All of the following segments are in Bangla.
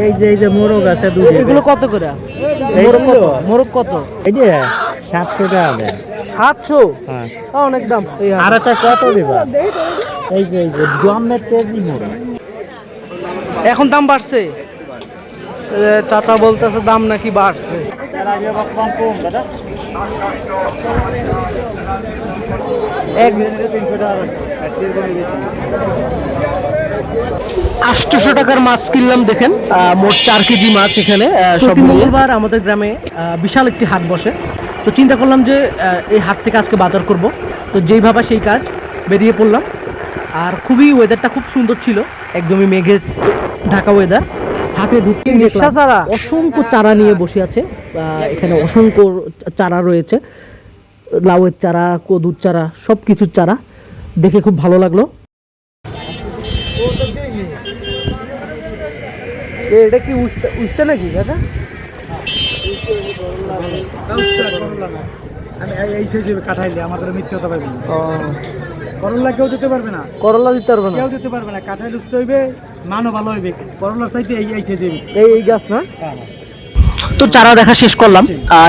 এই যে এই যে মোরগ আছে দুটো এগুলো কত করে? মোরগ কত? মোরগ কত? এই যে সাতশো টাকা দেন সাতশো? হ্যাঁ। অনেক দাম। আর একটা কত দিবা? এই যে এই যে তেজি মোরগ। এখন দাম বাড়ছে? চাচা বলতেছে দাম নাকি বাড়ছে। এক আটশোশো টাকার মাছ কিনলাম দেখেন। আহ, মোট চার কেজি মাছ এখানে সব মঙ্গলবার আমাদের গ্রামে আহ, বিশাল একটি হাট বসে। তো চিন্তা করলাম যে আহ, এই হাট থেকে আজকে বাজার করব। তো যেইভাবে সেই কাজ বেরিয়ে পড়লাম। আর খুবই ওয়েদারটা খুব সুন্দর ছিল। একদমই মেঘে ঢাকা ওয়েদার হাটে ঢুকতে চারা অসংখ্য চারা নিয়ে বসে আছে। আহ, এখানে অসংখ্য চারা রয়েছে। লাউয়ের চারা কদুর চারা সব কিছুর চারা। দেখে খুব ভালো লাগল এ, এটা কি উস্তা উস্তা নাকি কাকা? এই সেই কাঠাইলে আমাদের মিথ্যতা পাইবে না করলা কেউ দিতে পারবে না। করলা দিতে পারবে না? কেউ দিতে পারবে না। কাঁঠাল উঠতে হইবে মানও ভালো হইবে। করলার চাইতে এই এই সেই এই এই গাছ না? তো চারা দেখা শেষ করলাম।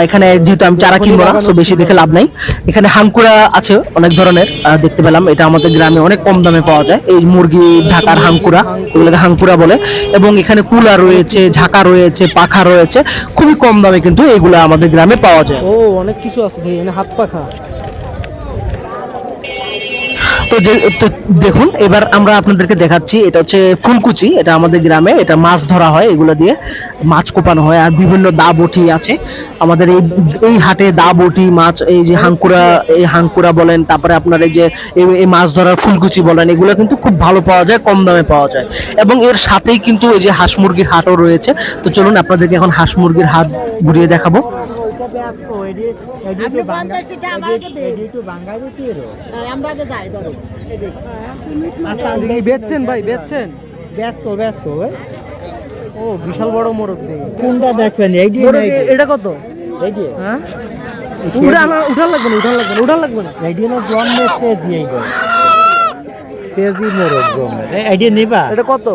এখানে যেহেতু আমি চারা কিনবো না তো বেশি দেখে লাভ নাই। এখানে হাঙ্কুড়া আছে অনেক ধরনের দেখতে পেলাম। এটা আমাদের গ্রামে অনেক কম দামে পাওয়া যায়। এই মুরগি, ঢাকার হাঙ্কুড়া ওগুলোকে হাঙ্কুড়া বলে। এবং এখানে কুলা রয়েছে, ঝাঁকা রয়েছে, পাখা রয়েছে। খুবই কম দামে কিন্তু এগুলো আমাদের গ্রামে পাওয়া যায়। ও, অনেক কিছু আছে হাত পাখা। তো যে- তো দেখুন, এবার আমরা আপনাদেরকে দেখাচ্ছি, এটা হচ্ছে ফুলকুচি, এটা আমাদের গ্রামে, এটা মাছ ধরা হয়, এগুলো দিয়ে মাছ কোপানো হয়, আর বিভিন্ন দা বটি আছে। আমাদের এই এই হাটে দা বটি মাছ, এই যে হাঙ্কুরা এই হাঙ্কুরা বলেন, তারপরে আপনার এই যে এই- মাছ ধরার ফুলকুচি বলেন, এগুলো কিন্তু খুব ভালো পাওয়া যায়, কম দামে পাওয়া যায়। এবং এর সাথেই কিন্তু এই যে হাঁস মুরগির হাটও রয়েছে। তো চলুন, আপনাদেরকে এখন হাঁস মুরগির হাট ঘুরিয়ে দেখাবো। আপনি হ্যাঁ, আমরা আগে যাই ধরো এই যে। বেচছেন ভাই? বেচছেন? ব্যস্ত ব্যস্ত ও বিশাল বড় মোরগ দেখি কোনটা দেখবেন? এই যে মোরগ এ- এটা কত? এই যে হ্যাঁ? উঠান উঠান লাগবে না উঠান লাগবে না উঠান লাগবে না। এই যে হলো জন্মের তেজি এই তেজি মোরগ জন্মের এই- এই নিবা। এটা কত?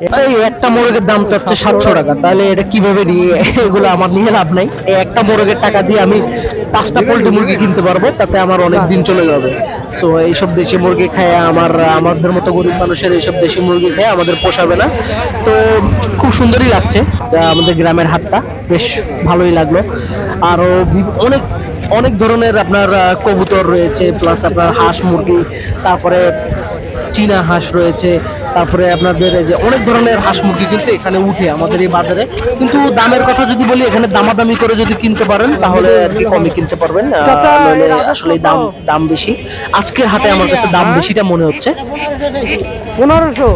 এই একটা মোরগের দাম চাচ্ছে সাতশো টাকা। তাহলে এটা কীভাবে নিয়ে এগুলো আমার নিয়ে লাভ নাই? এই একটা মোরগের টাকা দিয়ে আমি পাঁচটা পোল্ট্রি মুরগি কিনতে পারব, তাতে আমার অনেক দিন চলে যাবে। সো এইসব দেশি মুরগি খায় আমার, আমাদের মতো গরিব মানুষের এইসব দেশি মুরগি খায় আমাদের পোষাবে না। তো, খুব সুন্দরই লাগছে আমাদের গ্রামের হাটটা। বেশ ভালোই লাগল। আরও অনেক অনেক ধরনের আপনার কবুতর রয়েছে প্লাস আপনার হাঁস মুরগি, তারপরে চীনা হাঁস রয়েছে তারপরে আপনাদের এই যে অনেক ধরনের হাঁস মুরগি কিন্তু এখানে উঠে আমাদের এই বাজারে। কিন্তু দামের কথা যদি বলি এখানে দামাদামি করে যদি কিনতে পারেন তাহলে আর কি কমে কিনতে পারবেন। নইলে আসলে দাম দাম বেশি। আজকের হাটে আমার কাছে দাম বেশিটা মনে হচ্ছে। পনেরোশো।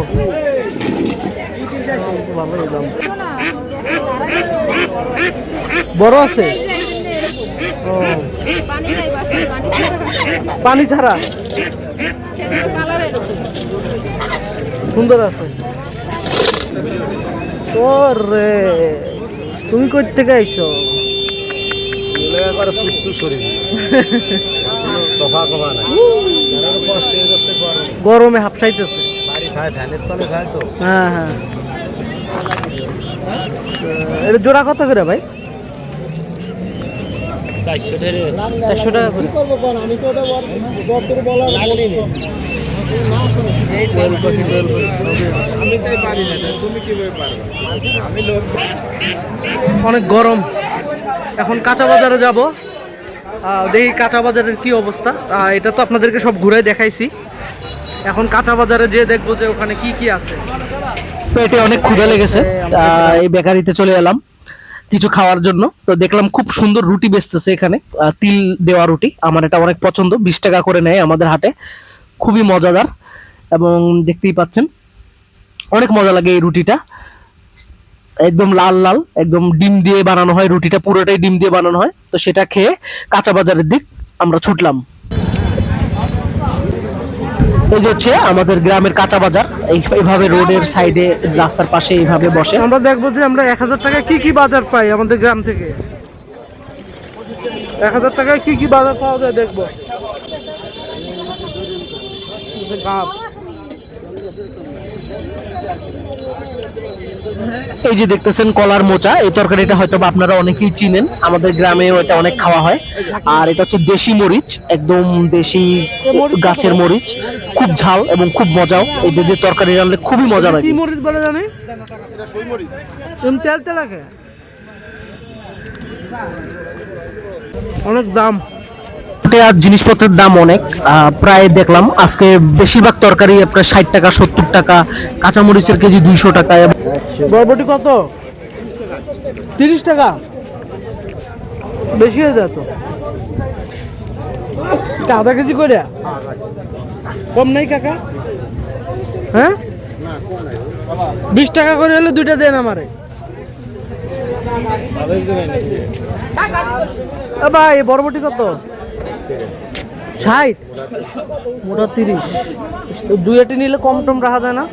বড় আছে? পানি ছাড়া পানি ছাড়া কালার এরকম সুন্দর আছে ওরে তুমি কই থেকে আইছো হয়ে গরম হাফসাইতেছে বাড়ি খায় ফ্যানের তলে খায় তো হ্যাঁ হ্যাঁ এটা জোড়া কত করে ভাই চারশো টাকা করে অনেক গরম। এখন কাঁচা বাজারে যাব। আহ, দেখি কাঁচা বাজারের কি অবস্থা। আহ, এটা তো আপনাদেরকে সব ঘুরে দেখাইছি। এখন কাঁচা বাজারে যেয়ে দেখব যে ওখানে কি কি আছে। পেটে অনেক ক্ষুধা লেগেছে। আহ, এই বেকারিতে চলে এলাম কিছু খাওয়ার জন্য। তো দেখলাম খুব সুন্দর রুটি বেচতেছে এখানে। আহ, তিল দেওয়া রুটি। আমার এটা অনেক পছন্দ। বিশ টাকা করে নেয় আমাদের হাটে। খুবই মজাদার। এবং দেখতেই পাচ্ছেন, অনেক মজা লাগে এই রুটিটা। একদম লাল লাল, একদম ডিম দিয়ে বানানো হয় রুটিটা, পুরোটাই ডিম দিয়ে বানানো হয়। তো সেটা খেয়ে কাঁচা বাজারের দিক আমরা ছুটলাম। এই হচ্ছে আমাদের গ্রামের কাঁচা বাজার, এই- এইভাবে রোডের সাইডে, রাস্তার পাশে এইভাবে বসে। আমরা দেখব যে আমরা এক হাজার টাকায় কি কি বাজার পাই আমাদের গ্রাম থেকে। এক হাজার টাকায় কি কি বাজার পাওয়া যায় দেখব। এই যে দেখতেছেন কলার মোচা, এই তরকারিটা হয়তো আপনারা অনেকেই চিনেন। আমাদের গ্রামেও এটা অনেক খাওয়া হয়। আর এটা হচ্ছে দেশি মরিচ, একদম দেশি গাছের মরিচ। খুব ঝাল এবং খুব মজাও। এই দিয়ে তরকারি রান্নলে খুবই মজা লাগে। মরিচ বলে জানি? তেল তেল অনেক দাম। আর জিনিসপত্রের দাম অনেক। প্রায় দেখলাম আজকে বেশিরভাগ তরকারি আপনার ষাট টাকা, সত্তর টাকা, কাঁচামরিচের কেজি দুইশো টাকা। বরবটি কত? তিরিশ টাকা। বেশি হয়ে যায় তো? আধা কেজি করে? কম নেই কাকা? হ্যাঁ? বিশ টাকা করে হলে দুইটা দেন আমারে। ভাই, বরবটি কত? ষাট? মোটা তিরিশ। দুই এটি নিলে কম টম রাখা যায় না?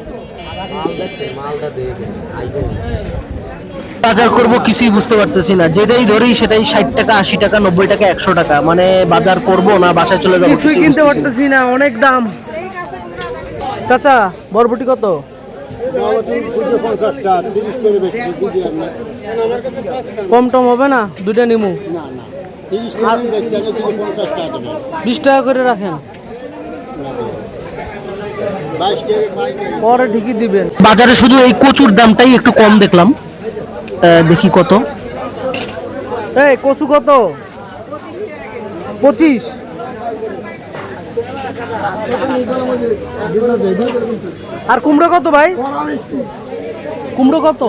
বাজার করব কিছুই বুঝতে পারতেছি না। যেটাই ধরি সেটাই ষাট টাকা আশি টাকা নব্বই টাকা একশো টাকা। মানে বাজার করব না বাসায় চলে যাব কিছুই কিছুই কিনতে পারতেছি না অনেক দাম। চাচা বরবটি কত? কম টম হবে না? দুইটা নিমু? বিশ টাকা করে রাখেন। পরে ঠিকই দিবেন। বাজারে শুধু এই কচুর দামটাই একটু কম দেখলাম। দেখি কত। এই কচু কত? পঁচিশ। আর কুমড়ো কত ভাই? কুমড়ো কত?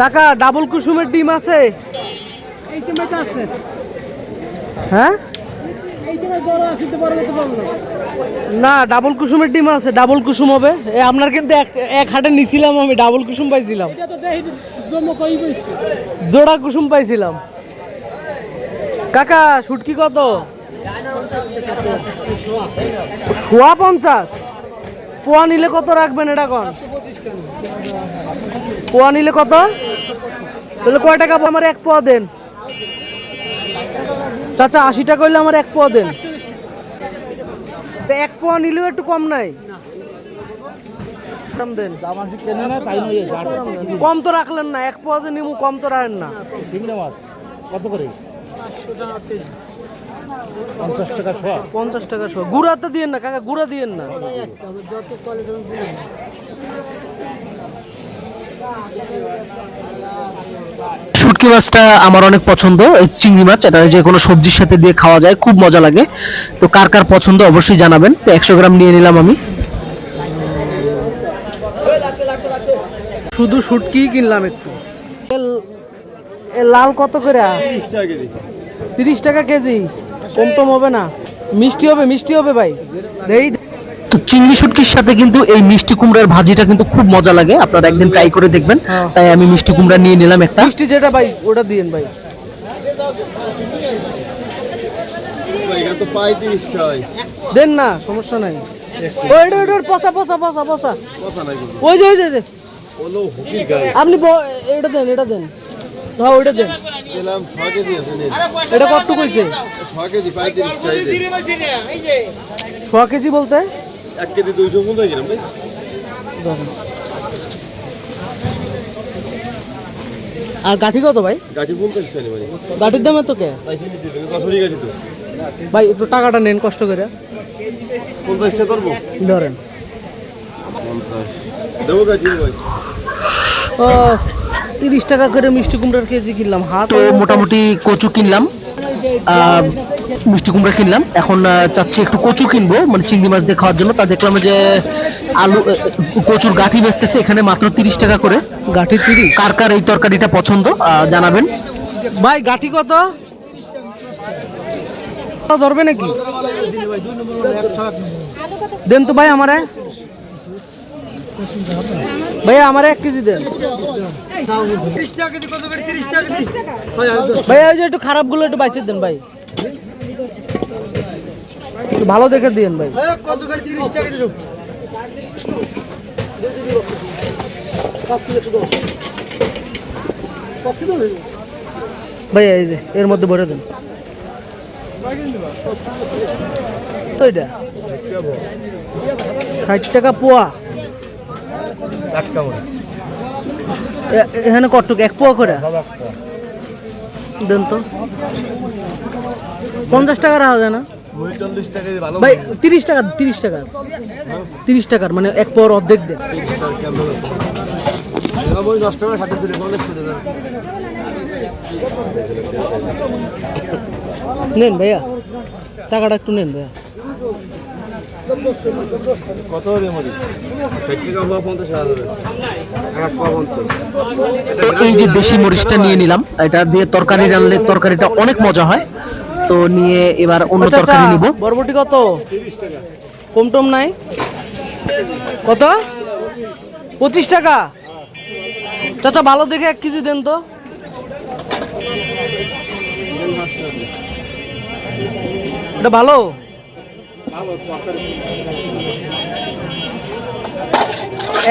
কাকা ডাবল কুসুমের ডিম আছে? হ্যাঁ? না। ডাবল কুসুমের ডিম আছে ডাবল কুসুম হবে। এ আপনার কিন্তু এক এক হাটে নিছিলাম আমি ডাবল কুসুম পাইছিলাম। জোড়া কুসুম পাইছিলাম। কাকা শুটকি কত? সোয়া পঞ্চাশ। পোয়া নিলে কত রাখবেন এটা কন? পোয়া নিলে কত? তাহলে কয় টাকা আমার এক পোয়া দেন। চাচা, আশি টাকা হইলে আমার এক পোয়া দেন। তো এক পোয়া নিলেও একটু কম নাই। কম তো রাখলেন না, এক পোয়া যে নিমু কম তো রাখেন না। কত করে? পঞ্চাশ টাকা শোয়া। পঞ্চাশ টাকা শো গুড়া তো দিয়েন না কাকা গুড়া দিয়েন না। শুটকি মাছটা আমার অনেক পছন্দ এই চিংড়ি মাছ এটা যে কোনো সবজির সাথে দিয়ে খাওয়া যায় খুব মজা লাগে। তো কার কার পছন্দ অবশ্যই জানাবেন। তো একশো গ্রাম নিয়ে নিলাম আমি। শুধু শুটকি কিনলাম একটু। লাল কত করে? তিরিশ টাকা কেজি? কম টম হবে না। মিষ্টি হবে মিষ্টি হবে ভাই। দেই তো চিংড়ি শুটকির সাথে কিন্তু এই মিষ্টি কুমড়ার ভাজিটা কিন্তু খুব মজা লাগে। আপনারা একদিন ট্রাই করে দেখবেন। হ্যাঁ। তাই আমি মিষ্টি কুমড়া নিয়ে নিলাম একটা। মিষ্টি যেটা ভাই ওটা দিয়েন ভাই। দেন না সমস্যা নাই। ওই ওইটা ওইটা পচা পচা পচা পচা। ওই যে ওই যে আপনি এটা দেন এটা দেন। হ্যাঁ ওইটা দেন দিলাম কেজি এটা কত কইছে? ছ কেজি ছ কেজি। বলতে? এক কেজি দুইশো পঞ্চাশ গ্রাম ভাই। আর গাঠি কত ভাই? গাঠির দাম এত কে? তো। ভাই একটু টাকাটা নেন কষ্ট করে। পঞ্চাশটা ধরবো। ধরেন। পঞ্চাশ। দেবো গাছি ভাই। ও তিরিশ টাকা করে মিষ্টি কুমড়ার কেজি কিনলাম। হাত তো মোটামুটি কচু কিনলাম। মিষ্টি কুমড়া কিনলাম। এখন চাচ্ছি একটু কচু কিনবো। মানে চিংড়ি মাছ দিয়ে খাওয়ার জন্য। তা দেখলাম যে আলু কচুর গাঠি বেচতেছে। এখানে মাত্র তিরিশ টাকা করে। গাঠি তিরিশ? কার কার এই তরকারিটা পছন্দ জানাবেন। ভাই গাঠি কত? ধরবে নাকি? দেন তো ভাই আমারে। ভাই আমারে এক কেজি দেন। ভাই ওই যে একটু খারাপগুলো একটু বাইচে দেন ভাই। ভালো দেখে দিন ভাই। ভাই এই যে, এর মধ্যে ভরে দেন। ষাট টাকা পোয়া। এখানে কটুক এক পোয়া করে? দেন তো। পঞ্চাশ টাকা রাখা যায় না? ভাই তিরিশ টাকা তিরিশ টাকা। তিরিশ টাকার মানে এক পোয়ার অর্ধেক দেন। নেন ভাইয়া টাকাটা একটু নেন ভাইয়া। কত তো এই যে দেশি মরিচটা নিয়ে নিলাম এটা দিয়ে তরকারি রান্নলে তরকারিটা অনেক মজা হয়। তো নিয়ে এবার অন্য আচ্ছা, তরকারি আচ্ছা, নিব। বরবটি কত? কম টম নাই? কত? পঁচিশ টাকা? চাচা ভালো দেখে এক কেজি দেন তো। এটা ভালো?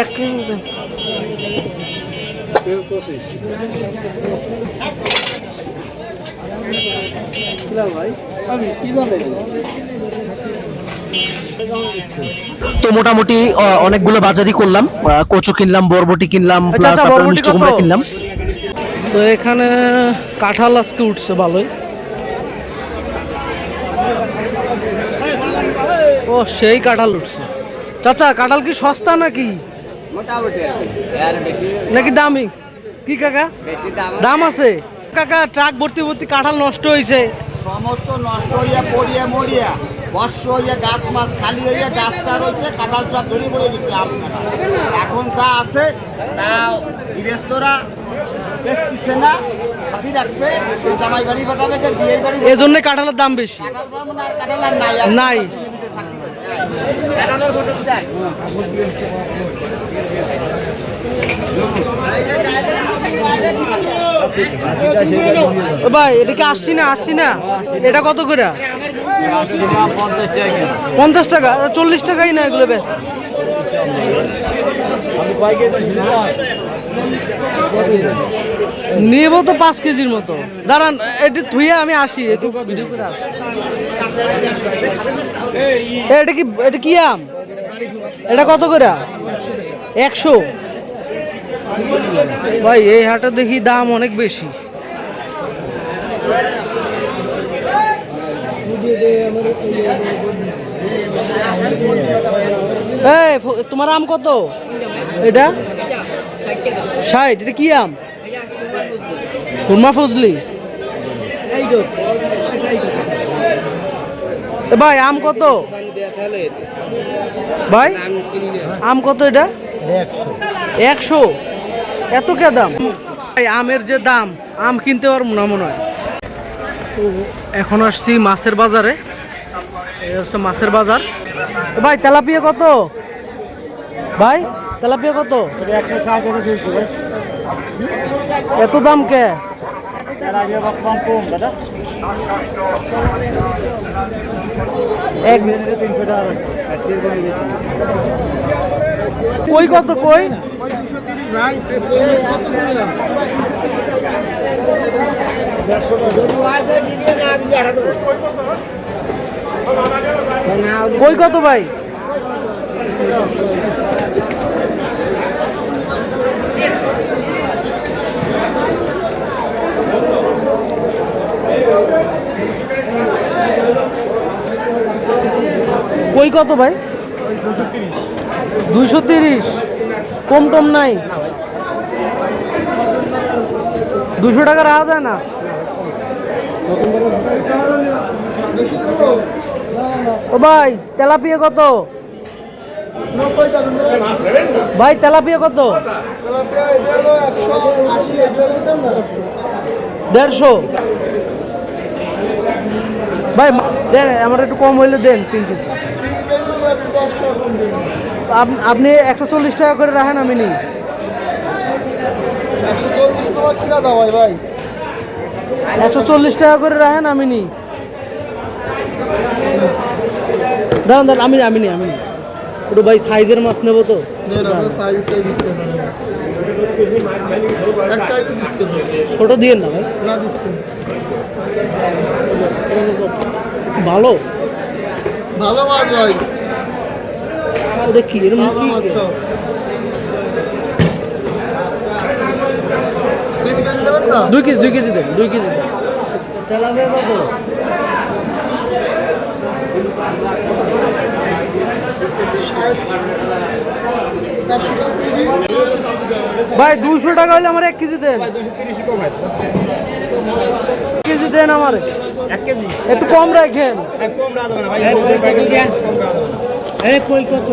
এক তো মোটামুটি অনেকগুলো বাজারই করলাম। কচু কিনলাম বরবটি কিনলাম আচ্ছা, প্লাস আচ্ছা, আপনার মিষ্টি কুমড়া কিনলাম। তো এখানে কাঁঠাল আজকে উঠছে ভালোই। ও সেই কাঁঠাল উঠছে। চাচা কাঁঠাল কি সস্তা নাকি? নাকি দামি? কি কাকা? দাম আছে। কাকা ট্রাক ভর্তি ভর্তি কাঁঠাল নষ্ট হয়েছে সমস্ত নষ্ট হইয়া পড়িয়া মরিয়া বর্ষ হইয়া গাছ মাছ খালি হইয়া গাছটা রয়েছে কাঁঠাল সব ধরে পড়ে দিচ্ছে এখন যা আছে তা গৃহস্থরা বেচতেছে না এজন্য কাঁঠালের দাম বেশি। নাই। ভাই এটা কি আসছি না আসছি না। এটা কত করে? পঞ্চাশ টাকা চল্লিশ টাকাই না এগুলো বেশ। নেব তো পাঁচ কেজির মতো। দাঁড়ান, এটা ধুয়ে আমি আসি করে আসি। এটা কি এটা কি আম? এটা কত করে? একশো? ভাই, এই হাটে দেখি দাম অনেক বেশি। এই তোমার আম কত? এটা? ষাট, এটা কি আম? সুরমা ফজলি। ভাই আম কত? ভাই আম কত এটা? একশো। এত কে দাম? ভাই আমের যে দাম আম কিনতে পারব না মনে হয়। তো এখন আসছি মাছের বাজারে। এই হচ্ছে মাছের বাজার। ভাই তেলাপিয়া কত? ভাই তেলাপিয়া কত? একশো এত দাম কে? কই কত কই? কই কত ভাই? কই কত ভাই? দুইশো তিরিশ। কম টম নাই। দুশো টাকা রাখা যায় না? ও ভাই তেলাপিয়া কত? ভাই তেলাপিয়া কত? দেড়শো? ভাই দেন আমার একটু কম হইলে দেন তিন কেজি। আপনি একশো চল্লিশ টাকা করে রাখেন আমি নিই। একশো চল্লিশ টাকা করে রাখেন আমি নিই। দাঁড়ান দাঁড়ান আমি আমি নিই আমি নিই। একটু ভাই সাইজের মাছ নেব তো। ছোট দিয়ে না ভাই? না দিচ্ছে। ভালো? ভালো মাছ ভাই। ওটা কি? এর তাজা মাছ সব। কেজি দুই কেজি দুই কেজি দেন দুই কেজি দেন। তেলাপিয়া কত? ভাই দুশো টাকা হলে আমার এক কেজি দেন। কেজি দেন আমার। একটু কম রাখেন। কই কত?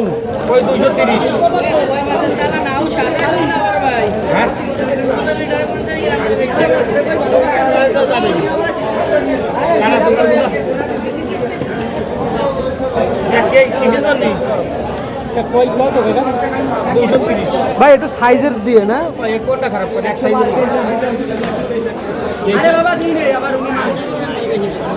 ভাই একটু সাইজের দিয়ে না? লাভের টার্গেট করি? একটা বেশি দিন কই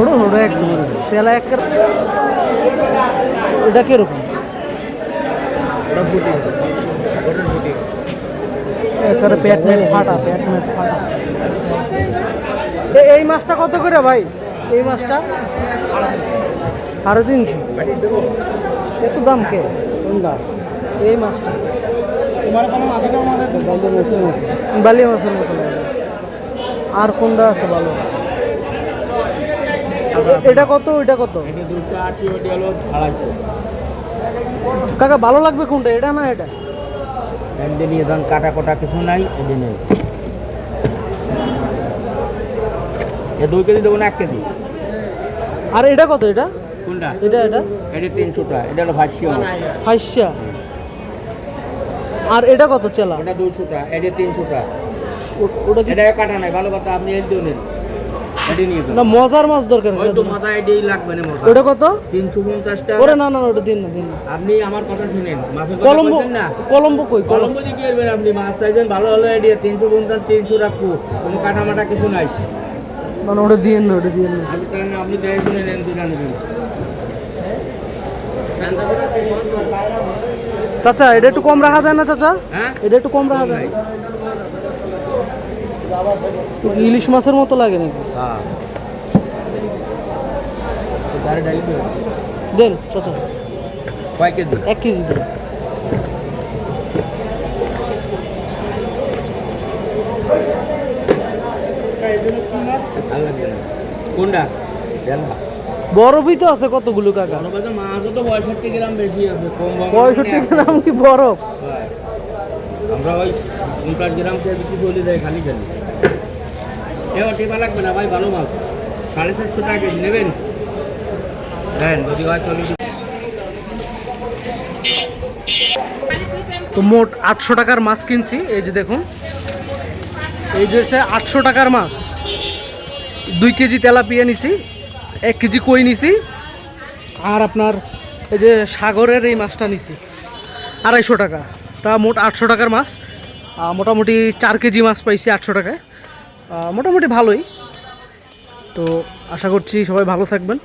ছোট ছোট একদম তেলা এক এটা কীরকম? মেট ফাটা পেট মেট ফাটা এই মাছটা কত করে ভাই? এই মাছটা? সাড়ে তিনশো। এত দাম কে? কোনটা? এই মাছটা। বালি মাছের মতো আর কোনটা আছে ভালো? এটা কত এটা কত? দুশো আশি ওটি হলো আড়াইশো। কাকা ভালো লাগবে কোনটা? এটা না এটা? ব্যান্ডে নিয়ে ধরুন কাটা কোটা কিছু নাই এটি নেই এ। দুই কেজি দেবো না এক কেজি। আর এটা কত এটা? কোনটা? এটা এটা? এটি তিনশোটা এটা হলো ভাষ্য। ফাইসা আর এটা কত চেলা? ওটা দুশোটা এটি তিনশোটা। ও- ওটা কি? এটা কাটা নাই ভালো কথা আপনি এটি নেন। এটি নিয়ে না মজার মাছ দরকার। মাথা লাগবে না মজা ওটা কত? ওরে না না ওটা দিন না দিন না। আপনি আমার কথা শুনেন। মাছের কথা কলম্বো না। কলম্বো কই কলম্বো? কলম্বো দিয়ে কি করবেন আপনি? মাছ চাইছেন ভালো হলে এটি রাখব। কোনো কাটামাটা কিছু নাই। মানে ওটা দিয়ে না ওটা দিয়ে না। আপনি আপনি দেয় শুনে নেন দুটা নেবেন। চাচা এটা একটু কম রাখা যায় না চাচা? হ্যাঁ? এটা একটু কম রাখা যায়। ইলিশ মাছের মতো লাগে নাকি? হ্যাঁ। দেন কয় কেজি? এক কেজি দেন। কোনটা? বরফই তো আছে কতগুলো কাকা? মাছও তো পঁয়ষট্টি গ্রাম বেশি আছে পঁয়ষট্টি গ্রাম কি বরফ? আমরা ওই উনষাট গ্রাম থেকে বিক্রি চলে যায় খালি খালি। এবার টিপা লাগবে না, ভাই, ভালো মাছ সাড়ে চারশো টাকা কেজি, নেবেন? দেন যদি হয় চল্লিশ তো মোট আটশো টাকার মাছ কিনছি, এই যে দেখুন। এই যে সে আটশো টাকার মাছ। দুই কেজি তেলাপিয়া নিছি, এক কেজি কই নিছি, আর আপনার এই যে সাগরের এই মাছটা নিছি, আড়াইশো টাকা। তা মোট আটশো টাকার মাছ। মোটামুটি চার কেজি মাছ পাইছি আটশো টাকায়। মোটামুটি ভালোই। তো আশা করছি সবাই ভালো থাকবেন।